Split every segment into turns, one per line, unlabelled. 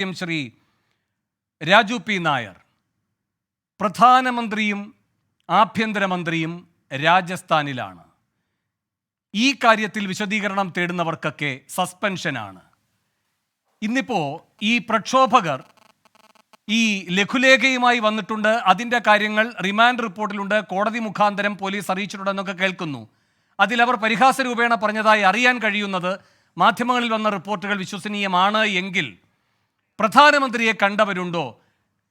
ചോദ്യം ശ്രീ രാജു പി നായർ. പ്രധാനമന്ത്രിയും ആഭ്യന്തരമന്ത്രിയും രാജസ്ഥാനിലാണ്. ഈ കാര്യത്തിൽ വിശദീകരണം തേടുന്നവർക്കൊക്കെ സസ്പെൻഷനാണ്. ഇന്നിപ്പോൾ ഈ പ്രക്ഷോഭകർ ഈ ലഘുലേഖയുമായി വന്നിട്ടുണ്ട്. അതിന്റെ കാര്യങ്ങൾ റിമാൻഡ് റിപ്പോർട്ടിലുണ്ട്. കോടതി മുഖാന്തരം പോലീസ് അറിയിച്ചിട്ടുണ്ടെന്നൊക്കെ കേൾക്കുന്നു. അതിലവർ പരിഹാസ രൂപേണ പറഞ്ഞതായി അറിയാൻ കഴിയുന്നത് മാധ്യമങ്ങളിൽ വന്ന റിപ്പോർട്ടുകൾ വിശ്വസനീയമാണ് എങ്കിൽ പ്രധാനമന്ത്രിയെ കണ്ടവരുണ്ടോ?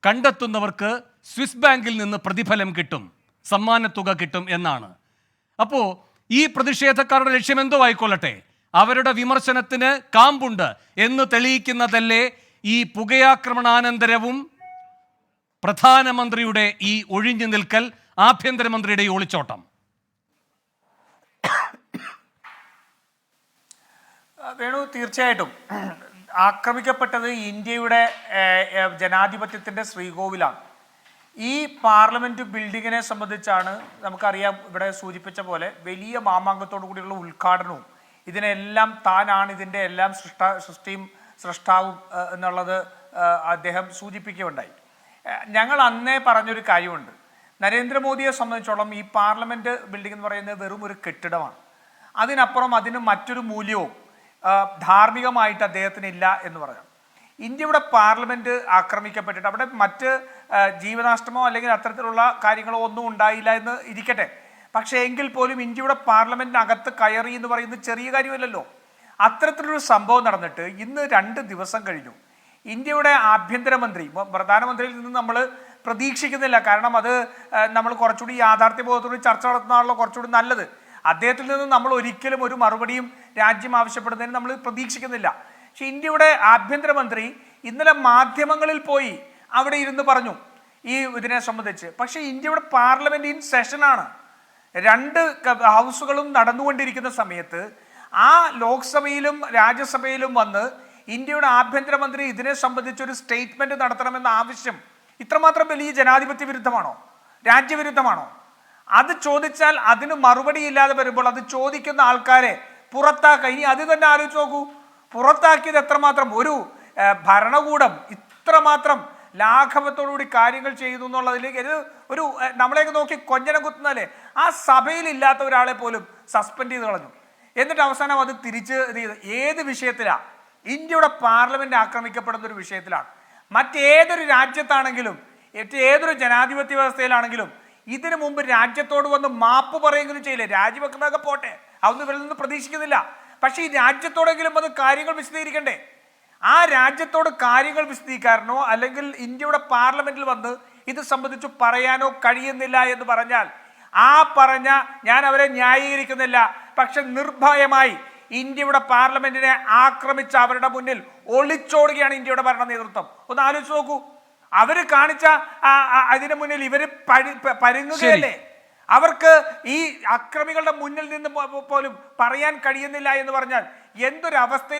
കണ്ടെത്തുന്നവർക്ക് സ്വിസ് ബാങ്കിൽ നിന്ന് പ്രതിഫലം കിട്ടും സമ്മാനത്തുക കിട്ടും എന്നാണ്. അപ്പോൾ ഈ പ്രതിഷേധക്കാരുടെ ലക്ഷ്യം എന്തോ ആയിക്കൊള്ളട്ടെ? അവരുടെ വിമർശനത്തിന് കാമ്പുണ്ട് എന്ന് തെളിയിക്കുന്നതല്ലേ ഈ പുകയാക്രമണാനന്തരവും പ്രധാനമന്ത്രിയുടെ ഈ ഒഴിഞ്ഞു നിൽക്കൽ ആഭ്യന്തരമന്ത്രിയുടെ ഈ ഒളിച്ചോട്ടം.
വേണു തീർച്ചയായിട്ടും. ആക്രമിക്കപ്പെട്ടത് ഇന്ത്യയുടെ ജനാധിപത്യത്തിന്റെ ശ്രീകോവിലാണ്. ഈ പാർലമെന്റ് ബിൽഡിങ്ങിനെ സംബന്ധിച്ചാണ് നമുക്കറിയാം ഇവിടെ സൂചിപ്പിച്ച പോലെ വലിയ മാമാങ്കത്തോടു കൂടിയുള്ള ഉദ്ഘാടനവും ഇതിനെല്ലാം താനാണ് ഇതിന്റെ എല്ലാം സൃഷ്ട സൃഷ്ടിയും സൃഷ്ടാവും എന്നുള്ളത് അദ്ദേഹം സൂചിപ്പിക്കുകയുണ്ടായി. ഞങ്ങൾ അന്നേ പറഞ്ഞൊരു കാര്യമുണ്ട്. നരേന്ദ്രമോദിയെ സംബന്ധിച്ചോളം ഈ പാർലമെന്റ് ബിൽഡിംഗ് എന്ന് പറയുന്നത് വെറും ഒരു കെട്ടിടമാണ്. അതിനപ്പുറം അതിന് മറ്റൊരു മൂല്യവും ധാർമ്മികമായിട്ട് അദ്ദേഹത്തിന് ഇല്ല എന്ന് പറഞ്ഞു. ഇന്ത്യയുടെ പാർലമെന്റ് ആക്രമിക്കപ്പെട്ടിട്ട് അവിടെ മറ്റ് ജീവനാഷ്ടമോ അല്ലെങ്കിൽ അത്തരത്തിലുള്ള കാര്യങ്ങളോ ഒന്നും ഉണ്ടായില്ല എന്ന് ഇരിക്കട്ടെ. പക്ഷേ എങ്കിൽ പോലും ഇന്ത്യയുടെ പാർലമെന്റിനകത്ത് കയറി എന്ന് പറയുന്നത് ചെറിയ കാര്യമല്ലല്ലോ. അത്തരത്തിലൊരു സംഭവം നടന്നിട്ട് ഇന്ന് രണ്ട് ദിവസം കഴിഞ്ഞു. ഇന്ത്യയുടെ ആഭ്യന്തരമന്ത്രി പ്രധാനമന്ത്രിയിൽ നിന്ന് നമ്മൾ പ്രതീക്ഷിക്കുന്നില്ല. കാരണം അത് നമ്മൾ കുറച്ചുകൂടി യാഥാർത്ഥ്യബോധത്തോട് ചർച്ച നടത്തുന്നതാണല്ലോ കുറച്ചുകൂടി നല്ലത്. അദ്ദേഹത്തിൽ നിന്ന് നമ്മൾ ഒരിക്കലും ഒരു മറുപടിയും രാജ്യം ആവശ്യപ്പെടുന്നതിന് നമ്മൾ പ്രതീക്ഷിക്കുന്നില്ല. പക്ഷെ ഇന്ത്യയുടെ ആഭ്യന്തരമന്ത്രി ഇന്നലെ മാധ്യമങ്ങളിൽ പോയി അവിടെ ഇരുന്ന് പറഞ്ഞു ഈ ഇതിനെ സംബന്ധിച്ച്. പക്ഷേ ഇന്ത്യയുടെ പാർലമെന്റ് ഇൻ സെഷനാണ് രണ്ട് ഹൗസുകളും നടന്നുകൊണ്ടിരിക്കുന്ന സമയത്ത് ആ ലോക്സഭയിലും രാജ്യസഭയിലും വന്ന് ഇന്ത്യയുടെ ആഭ്യന്തരമന്ത്രി ഇതിനെ സംബന്ധിച്ച് ഒരു സ്റ്റേറ്റ്മെന്റ് നടത്തണമെന്ന ആവശ്യം ഇത്രമാത്രം വലിയ ജനാധിപത്യ വിരുദ്ധമാണോ? രാജ്യവിരുദ്ധമാണോ? അത് ചോദിച്ചാൽ അതിന് മറുപടി ഇല്ലാതെ വരുമ്പോൾ അത് ചോദിക്കുന്ന ആൾക്കാരെ പുറത്താക്കുക ഇനി അത് തന്നെ ആലോചിച്ച് നോക്കൂ. പുറത്താക്കിയത് എത്രമാത്രം? ഒരു ഭരണകൂടം ഇത്രമാത്രം ലാഘവത്തോടുകൂടി കാര്യങ്ങൾ ചെയ്യുന്നു എന്നുള്ളതിലേക്ക് ഒരു ഒരു നമ്മളെയൊക്കെ നോക്കി കൊഞ്ഞനം കുത്തുന്നല്ലേ ആ സഭയിൽ ഇല്ലാത്ത ഒരാളെ പോലും സസ്പെൻഡ് ചെയ്ത് കളഞ്ഞു. എന്നിട്ട് അവസാനം അത് തിരിച്ച് ഏത് വിഷയത്തിലാണ് ഇന്ത്യയുടെ പാർലമെന്റ് ആക്രമിക്കപ്പെടുന്ന ഒരു വിഷയത്തിലാണ്. മറ്റേതൊരു രാജ്യത്താണെങ്കിലും ഏതൊരു ജനാധിപത്യ വ്യവസ്ഥയിലാണെങ്കിലും ഇതിനു മുമ്പ് രാജ്യത്തോട് വന്ന് മാപ്പ് പറയുകയും ചെയ്യില്ലേ. രാജിവെക്കുന്നതൊക്കെ പോട്ടെ. അതൊന്നും ഇവരിൽ നിന്ന് പ്രതീക്ഷിക്കുന്നില്ല. പക്ഷേ ഈ രാജ്യത്തോടെങ്കിലും അത് കാര്യങ്ങൾ വിശദീകരിക്കണ്ടേ? ആ രാജ്യത്തോട് കാര്യങ്ങൾ വിശദീകരിക്കാനോ അല്ലെങ്കിൽ ഇന്ത്യയുടെ പാർലമെന്റിൽ വന്ന് ഇത് സംബന്ധിച്ച് പറയാനോ കഴിയുന്നില്ല എന്ന് പറഞ്ഞാൽ ആ പറഞ്ഞ ഞാൻ അവരെ ന്യായീകരിക്കുന്നില്ല. പക്ഷെ നിർഭയമായി ഇന്ത്യയുടെ പാർലമെന്റിനെ ആക്രമിച്ച അവരുടെ മുന്നിൽ ഒളിച്ചോടുകയാണ് ഇന്ത്യയുടെ ഭരണ നേതൃത്വം. ഒന്ന് ആലോചിച്ച് നോക്കൂ. അവർ കാണിച്ച അതിന് മുന്നിൽ ഇവർ പരി- പരുങ്ങുകയല്ലേ? അവർക്ക് ഈ അക്രമികളുടെ മുന്നിൽ നിന്ന് പോലും പറയാൻ കഴിയുന്നില്ല എന്ന് പറഞ്ഞാൽ എന്തൊരു അവസ്ഥ